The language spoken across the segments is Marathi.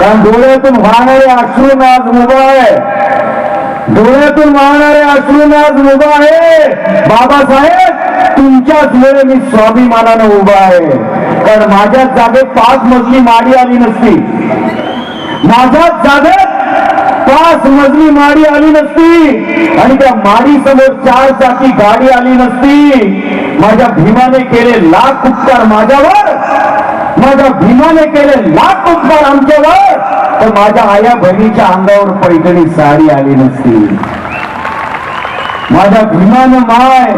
कारण डोळ्यातून वाहणारे अश्रून आज उभा आहे. डोळ्यातून वाहणारे अश्रून आज उभा आहे. बाबासाहेब तुमच्याच वेळे मी स्वाभिमानानं उभा आहे. कारण माझ्या जागेत पाच मजली माडी आली नसती. माझ्याच जागेत पाच मजली माडी आली नसती. आणि त्या माडी समोर चार चाकी गाडी आली नसती. माझ्या भीमाने केले लाख उपकार माझ्यावर. माझ्या भीमाने केले लाख उपकार आमच्यावर तर माझ्या आया बहिणीच्या अंगावर पैठणी साडी आली नसती. माझ्या भीमानं माय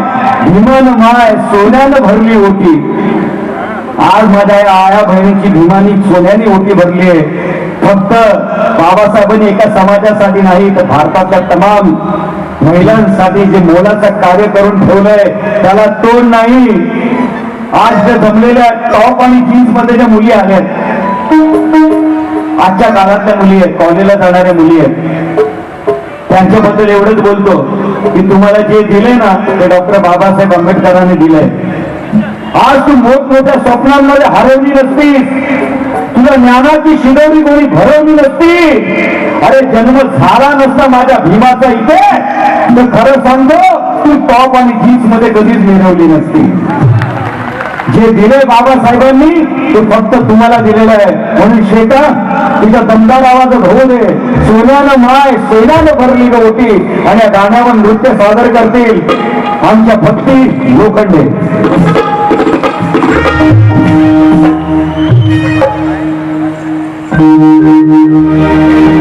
भीमानं माय सोन्यानं भरली होती. आज माझ्या आया बहिणीची भीमानी सोन्याने ओटी भरली आहे. फक्त बाबासाहेबांनी एका समाजासाठी नाही तर भारताच्या तमाम महिलांसाठी जे मोलाचं कार्य करून ठेवलंय त्याला तोड नाही. आज ज्या जमलेल्या टॉप आणि जीन्समध्ये ज्या मुली आल्या आजच्या काळातल्या मुली आहेत कॉलेजला जाणाऱ्या मुली आहेत त्यांच्याबद्दल एवढंच बोलतो की तुम्हाला जे दिले ना ते डॉक्टर बाबासाहेब आंबेडकरांनी दिलंय. आज तू मोठमोठ्या स्वप्नांमध्ये हरवली नसतीस. तुझ्या ज्ञानाची शिदोरी कोणी भरवली नसती अरे जन्म झाला नसता माझ्या भीमाचा इथे. तर खरं सांगतो तू टॉप आणि जीन्समध्ये कधीच मिळवली नसती जे दिले बाबासाहेबांनी ते फक्त तुम्हाला दिलेलं आहे. म्हणून शेता तुझ्या दमदार आवाजात होऊ दे. सोन्यानं माय सोन्यानं भरली होती आणि या गाण्यावर नृत्य सादर करतील. आमच्या भक्ती लोखंडे. भगवान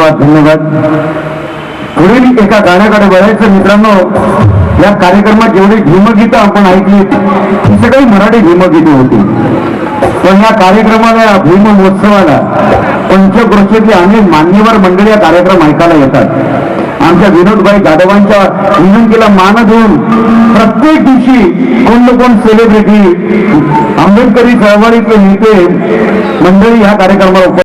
धन्यवाद धन्यवाद. पुढील एका गाण्याकडे बघायचं मित्रांनो या कार्यक्रमात जेवढी भीमगीतं आपण ऐकली ती सगळी मराठी भीमगीते होती. पण या कार्यक्रमाला या भीम महोत्सवाला पंचक्रोशीतले अनेक मान्यवर मंडळी या कार्यक्रम ऐकायला येतात. आमच्या विनोदभाई जाधवांच्या विनंतीला मान देऊन प्रत्येक दिवशी कोण ना कोण सेलिब्रिटी आंबेडकरी चळवळीतले नेते मंडळी या कार्यक्रमाला उपस्थित